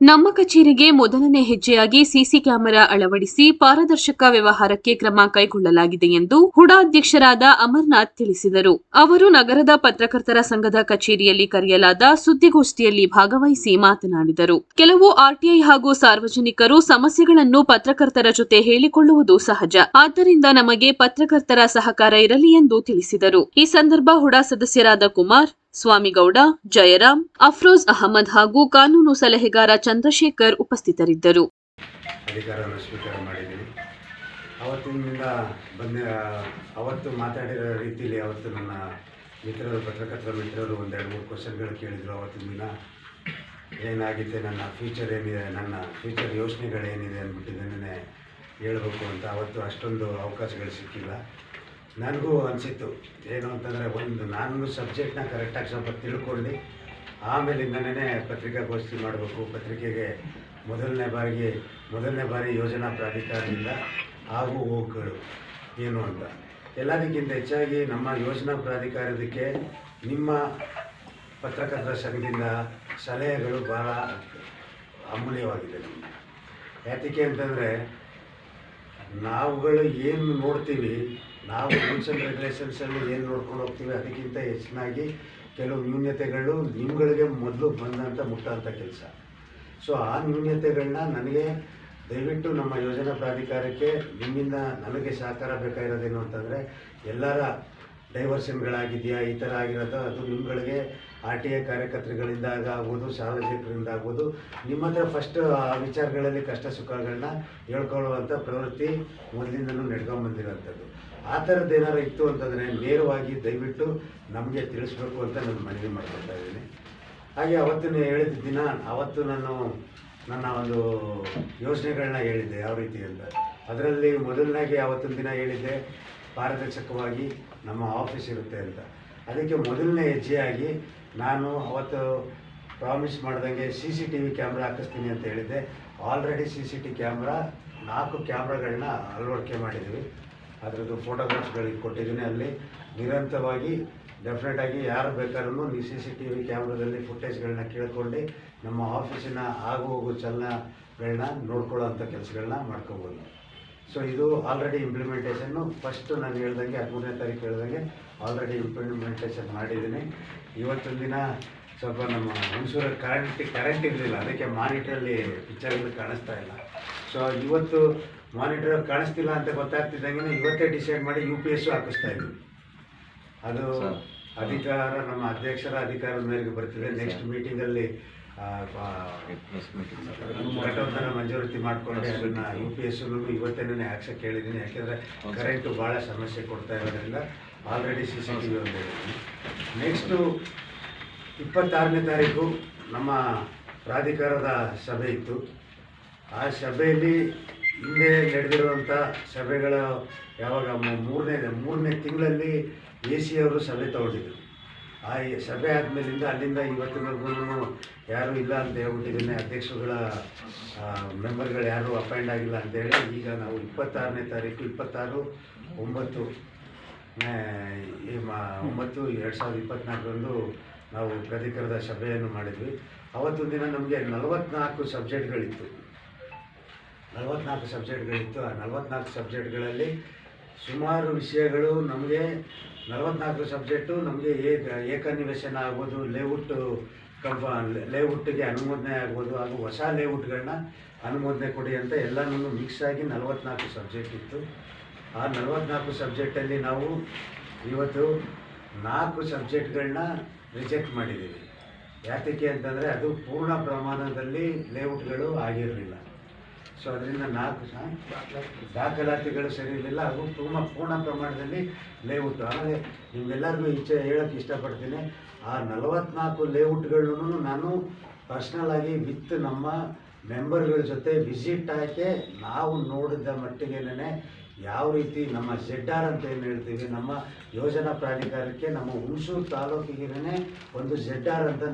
ನಮ್ಮ ಕಚೇರಿಗೆ ಮೊದಲನೇ ಹೆಜ್ಜೆಯಾಗಿ ಸಿಸಿ ಕ್ಯಾಮೆರಾ ಅಳವಡಿಸಿ ಪಾರದರ್ಶಕ ವ್ಯವಹಾರಕ್ಕೆ ಕ್ರಮ ಕೈಗೊಳ್ಳಲಾಗಿದೆ ಎಂದು ಹುಡಾ ಅಧ್ಯಕ್ಷರಾದ ಅಮರ್ನಾಥ್ ತಿಳಿಸಿದರು. ಅವರು ನಗರದ ಪತ್ರಕರ್ತರ ಸಂಘದ ಕಚೇರಿಯಲ್ಲಿ ಕರೆಯಲಾದ ಸುದ್ದಿಗೋಷ್ಠಿಯಲ್ಲಿ ಭಾಗವಹಿಸಿ ಮಾತನಾಡಿದರು. ಕೆಲವು ಆರ್ಟಿಐ ಹಾಗೂ ಸಾರ್ವಜನಿಕರು ಸಮಸ್ಯೆಗಳನ್ನು ಪತ್ರಕರ್ತರ ಜೊತೆ ಹೇಳಿಕೊಳ್ಳುವುದು ಸಹಜ. ಆದ್ದರಿಂದ ನಮಗೆ ಪತ್ರಕರ್ತರ ಸಹಕಾರ ಇರಲಿ ಎಂದು ತಿಳಿಸಿದರು. ಈ ಸಂದರ್ಭ ಹುಡಾ ಸದಸ್ಯರಾದ ಕುಮಾರ್ ಸ್ವಾಮಿಗೌಡ ಜಯರಾಮ್ ಅಫ್ರೋಜ್ ಅಹಮದ್ ಹಾಗೂ ಕಾನೂನು ಸಲಹೆಗಾರ ಚಂದ್ರಶೇಖರ್ ಉಪಸ್ಥಿತರಿದ್ದರು. ಅಧಿಕಾರವನ್ನು ಸ್ವೀಕಾರ ಅವತ್ತಿನಿಂದ ಬಂದ ಅವತ್ತು ಮಾತಾಡಿರೋ ರೀತಿಯಲ್ಲಿ ಅವತ್ತು ನನ್ನ ಮಿತ್ರರು, ಪತ್ರಕರ್ತರ ಮಿತ್ರರು ಒಂದೆರಡು ಮೂರು ಕ್ವಶನ್ಗಳು ಕೇಳಿದರು ಅವತ್ತಿನ ದಿನ ಏನಾಗಿದೆ ನನ್ನ ಫ್ಯೂಚರ್ ಏನಿದೆ, ನನ್ನ ಫ್ಯೂಚರ್ ಯೋಚನೆಗಳೇನಿದೆ ಅಂದ್ಬಿಟ್ಟು ನನ್ನೇ ಹೇಳಬೇಕು ಅಂತ ಅವತ್ತು ಅಷ್ಟೊಂದು ಅವಕಾಶಗಳು ಸಿಕ್ಕಿಲ್ಲ. ನನಗೂ ಅನಿಸಿತ್ತು. ಏನು ಅಂತಂದರೆ ಒಂದು ನಾನು ಸಬ್ಜೆಕ್ಟ್ನ ಕರೆಕ್ಟಾಗಿ ಸ್ವಲ್ಪ ತಿಳ್ಕೊಂಡು ಆಮೇಲಿಂದನೇ ಪತ್ರಿಕಾಗೋಷ್ಠಿ ಮಾಡಬೇಕು. ಪತ್ರಿಕೆಗೆ ಮೊದಲನೇ ಬಾರಿಗೆ, ಮೊದಲನೇ ಬಾರಿ ಯೋಜನಾ ಪ್ರಾಧಿಕಾರದಿಂದ ಹಾಗೂ ಹೋಗ್ಗಳು ಏನು ಅಂತ. ಎಲ್ಲದಕ್ಕಿಂತ ಹೆಚ್ಚಾಗಿ ನಮ್ಮ ಯೋಜನಾ ಪ್ರಾಧಿಕಾರದಕ್ಕೆ ನಿಮ್ಮ ಪತ್ರಕರ್ತರ ಸಂಘದಿಂದ ಸಲಹೆಗಳು ಭಾಳ ಅಮೂಲ್ಯವಾಗಿದೆ ಯಾತಕ್ಕೆ ಅಂತಂದರೆ ನಾವುಗಳು ಏನು ನೋಡ್ತೀವಿ ನಾವು ರೂಲ್ಸ್ ಆ್ಯಂಡ್ ರೆಗ್ಯುಲೇಷನ್ಸಲ್ಲಿ ಏನು ನೋಡ್ಕೊಂಡು ಹೋಗ್ತೀವಿ ಅದಕ್ಕಿಂತ ಹೆಚ್ಚಿನಾಗಿ ಕೆಲವು ನ್ಯೂನ್ಯತೆಗಳು ನಿಮ್ಗಳಿಗೆ ಮೊದಲು ಬಂದಂಥ ಮುಟ್ಟಂಥ ಕೆಲಸ. ಸೊ ಆ ನ್ಯೂನ್ಯತೆಗಳನ್ನ ನನಗೆ ದಯವಿಟ್ಟು ನಮ್ಮ ಯೋಜನಾ ಪ್ರಾಧಿಕಾರಕ್ಕೆ ನಿಮ್ಮಿಂದ ನನಗೆ ಸಹಕಾರ ಬೇಕಾಗಿರೋದೇನು ಅಂತಂದರೆ, ಎಲ್ಲರ ಡೈವರ್ಷನ್ಗಳಾಗಿದೆಯಾ? ಈ ಥರ ಆಗಿರೋದು, ಅದು ನಿಮ್ಮಗಳಿಗೆ ಆರ್ ಟಿ ಐ ಕಾರ್ಯಕರ್ತರುಗಳಿಂದ ಆಗ್ಬೋದು ಸಾರ್ವಜನಿಕರಿಂದ ಆಗ್ಬೋದು ನಿಮ್ಮ ಹತ್ರ ಫಸ್ಟ್ ಆ, ವಿಚಾರಗಳಲ್ಲಿ ಕಷ್ಟ ಸುಖಗಳನ್ನ ಹೇಳ್ಕೊಳ್ಳುವಂಥ ಪ್ರವೃತ್ತಿ ಮೊದಲಿಂದನೂ ನಡ್ಕೊಂಬಂದಿರೋಂಥದ್ದು ಆ ಥರದ್ದು ಏನಾರು ಇತ್ತು ಅಂತಂದರೆ ನೇರವಾಗಿ ದಯವಿಟ್ಟು ನಮಗೆ ತಿಳಿಸ್ಬೇಕು ಅಂತ ನಾನು ಮನವಿ ಮಾಡ್ಕೊತಾ ಇದ್ದೀನಿ. ಹಾಗೆ ಅವತ್ತಿನ ಹೇಳಿದ ದಿನ, ಅವತ್ತು ನಾನು ನನ್ನ ಒಂದು ಯೋಚನೆಗಳನ್ನ ಹೇಳಿದ್ದೆ, ಯಾವ ರೀತಿ ಅಂತ. ಅದರಲ್ಲಿ ಮೊದಲನೇಗೆ ಅವತ್ತಿನ ದಿನ ಹೇಳಿದ್ದೆ ಪಾರದರ್ಶಕವಾಗಿ ನಮ್ಮ ಆಫೀಸ್ ಇರುತ್ತೆ ಅಂತ. ಅದಕ್ಕೆ ಮೊದಲನೇ ಹೆಜ್ಜೆಯಾಗಿ ನಾನು ಅವತ್ತು ಪ್ರಾಮಿಸ್ ಮಾಡ್ದಂಗೆ C C T V camera ಹಾಕಿಸ್ತೀನಿ ಅಂತ ಹೇಳಿದ್ದೆ. Already C C T camera ನಾಲ್ಕು ಕ್ಯಾಮ್ರಾಗಳನ್ನ ಅಳವಡಿಕೆ ಮಾಡಿದ್ವಿ ಅದರದ್ದು ಫೋಟೋಗ್ರಾಫ್ಸ್ಗಳಿಗೆ ಕೊಟ್ಟಿದ್ದೀನಿ ಅಲ್ಲಿ. ನಿರಂತರವಾಗಿ ಡೆಫಿನೆಟಾಗಿ ಯಾರು ಬೇಕಾದ್ರೂ ನೀವು ಸಿ ಸಿ ಟಿ ವಿ ಕ್ಯಾಮ್ರಾದಲ್ಲಿ ಫುಟೇಜ್ಗಳನ್ನ ಕೇಳ್ಕೊಂಡು ನಮ್ಮ ಆಫೀಸಿನ ಆಗು ಹೋಗು ಚಲನಗಳನ್ನ ನೋಡ್ಕೊಳ್ಳೋ ಅಂಥ ಕೆಲಸಗಳನ್ನ ಮಾಡ್ಕೋಬೋದು. ಸೊ ಇದು ಆಲ್ರೆಡಿ ಇಂಪ್ಲಿಮೆಂಟೇಷನ್ನು ಫಸ್ಟು ನಾನು ಹೇಳ್ದಂಗೆ ಹದಿಮೂರನೇ ತಾರೀಕು ಹೇಳ್ದಂಗೆ ಆಲ್ರೆಡಿ ಇಂಪ್ಲಿಮೆಂಟೇಷನ್ ಮಾಡಿದ್ದೀನಿ. ಇವತ್ತಿನ ದಿನ ಸ್ವಲ್ಪ ನಮ್ಮ ಹುಣಸೂರಲ್ಲಿ ಕರೆಂಟ್ ಕರೆಂಟ್ ಇರಲಿಲ್ಲ. ಅದಕ್ಕೆ ಮಾನಿಟ್ರಲ್ಲಿ ಪಿಕ್ಚರ್ಗಳು ಕಾಣಿಸ್ತಾ ಇಲ್ಲ. ಸೊ ಇವತ್ತು ಮಾನಿಟರ್ ಕಾಣಿಸ್ತಿಲ್ಲ ಅಂತ ಗೊತ್ತಾಗ್ತಿದ್ದಂಗೆ ಇವತ್ತೇ ಡಿಸೈಡ್ ಮಾಡಿ ಯು ಪಿ ಎಸ್ ಹಾಕಿಸ್ತಾ ಇದ್ವಿ. ಅದು ಅಧಿಕಾರ ನಮ್ಮ ಅಧ್ಯಕ್ಷರ ಅಧಿಕಾರದ ಮೇರೆಗೆ ಬರ್ತಿದೆ. ನೆಕ್ಸ್ಟ್ ಮೀಟಿಂಗಲ್ಲಿ ಘಟೋತ್ತರ ಮಂಜೂರಾತಿ ಮಾಡಿಕೊಂಡು ಅದನ್ನ ಯು ಪಿ ಎಸ್ ಇವತ್ತೇನೇ ಹಾಕ್ಸಕ್ಕೆ ಹೇಳಿದ್ದೀನಿ ಯಾಕೆಂದರೆ ಕರೆಂಟು ಭಾಳ ಸಮಸ್ಯೆ ಕೊಡ್ತಾ ಇರೋದ್ರಿಂದ already C C T V ಒಂದು ನೆಕ್ಸ್ಟು ಇಪ್ಪತ್ತಾರನೇ ತಾರೀಕು ನಮ್ಮ ಪ್ರಾಧಿಕಾರದ ಸಭೆ ಇತ್ತು. ಆ ಸಭೆಯಲ್ಲಿ ಹಿಂದೆ ನಡೆದಿರುವಂಥ ಸಭೆಗಳ ಯಾವಾಗ ಮೂರನೇ ಮೂರನೇ ತಿಂಗಳಲ್ಲಿ ಎ ಸಿ ಅವರು ಸಭೆ ತಗೊಂಡಿದ್ರು. ಆ ಸಭೆ ಆದಮೇಲಿಂದ ಅಲ್ಲಿಂದ ಇವತ್ತಿನವರೆಗೂ ಯಾರೂ ಇಲ್ಲ ಅಂತ ಹೇಳ್ಬಿಟ್ಟಿದ್ದೀನಿ. ಅಧ್ಯಕ್ಷರುಗಳ ಮೆಂಬರ್ಗಳು ಯಾರೂ ಅಪಾಯಿಂಟ್ ಆಗಿಲ್ಲ ಅಂತೇಳಿ ಈಗ ನಾವು ಇಪ್ಪತ್ತಾರನೇ ತಾರೀಕು, ಇಪ್ಪತ್ತಾರು, ಒಂಬತ್ತು ಒಂಬತ್ತು, ಎರಡು ಸಾವಿರದ ಇಪ್ಪತ್ತ್ನಾಲ್ಕರಂದು ನಾವು ಪ್ರಾಧಿಕಾರದ ಸಭೆಯನ್ನು ಮಾಡಿದ್ವಿ. ಅವತ್ತು ದಿನ ನಮಗೆ ನಲವತ್ನಾಲ್ಕು ಸಬ್ಜೆಕ್ಟ್ಗಳಿತ್ತು. ನಲವತ್ನಾಲ್ಕು ಸಬ್ಜೆಕ್ಟ್ಗಳಿತ್ತು. ಆ ನಲವತ್ನಾಲ್ಕು ಸಬ್ಜೆಕ್ಟ್ಗಳಲ್ಲಿ ಸುಮಾರು ವಿಷಯಗಳು ನಮಗೆ ನಲವತ್ನಾಲ್ಕು ಸಬ್ಜೆಕ್ಟು ನಮಗೆ ಏಕ ಏಕನಿವೇಶನ ಆಗ್ಬೋದು, ಲೇಔಟ್ ಕಂಪ ಲೇಔಟ್ಗೆ ಅನುಮೋದನೆ ಆಗ್ಬೋದು, ಹಾಗೂ ಹೊಸ ಲೇಔಟ್ಗಳನ್ನ ಅನುಮೋದನೆ ಕೊಡಿ ಅಂತ ಎಲ್ಲನೂ ಮಿಕ್ಸ್ ಆಗಿ ನಲವತ್ನಾಲ್ಕು ಸಬ್ಜೆಕ್ಟ್ ಇತ್ತು. ಆ ನಲವತ್ನಾಲ್ಕು ಸಬ್ಜೆಕ್ಟಲ್ಲಿ ನಾವು ಇವತ್ತು ನಾಲ್ಕು ಸಬ್ಜೆಕ್ಟ್ಗಳನ್ನ ರಿಜೆಕ್ಟ್ ಮಾಡಿದ್ದೀವಿ. ಯಾತಕ್ಕೆ ಅಂತಂದರೆ ಅದು ಪೂರ್ಣ ಪ್ರಮಾಣದಲ್ಲಿ ಲೇಔಟ್ಗಳು ಆಗಿರಲಿಲ್ಲ. ಸೊ ಅದರಿಂದ ನಾಲ್ಕು ದಾಖಲಾತಿಗಳು ಸರಿ ಇರಲಿಲ್ಲ. ಹಾಗೂ ತುಂಬ ಪೂರ್ಣ ಪ್ರಮಾಣದಲ್ಲಿ ಲೇಔಟ್. ಆದರೆ ನಿಮ್ಗೆಲ್ಲರಿಗೂ ಇಚ್ಛೆ ಹೇಳೋಕ್ಕೆ ಇಷ್ಟಪಡ್ತೀನಿ. ಆ ನಲವತ್ನಾಲ್ಕು ಲೇಔಟ್ಗಳನ್ನು ನಾನು ಪರ್ಸ್ನಲ್ ಆಗಿ ವಿತ್ ನಮ್ಮ ಮೆಂಬರ್ಗಳ ಜೊತೆ ವಿಸಿಟ್ ಹಾಕಿ ನಾವು ನೋಡಿದ ಮಟ್ಟಿಗೆನೇ ಯಾವ ರೀತಿ ನಮ್ಮ ಜೆಡ್ ಆರ್ ಅಂತ ಏನು ಹೇಳ್ತೀವಿ, ನಮ್ಮ ಯೋಜನಾ ಪ್ರಾಧಿಕಾರಕ್ಕೆ, ನಮ್ಮ ಹುಣಸೂರು ತಾಲೂಕಿಗೆ ಒಂದು ಜೆಡ್ ಆರ್ ಅಂತ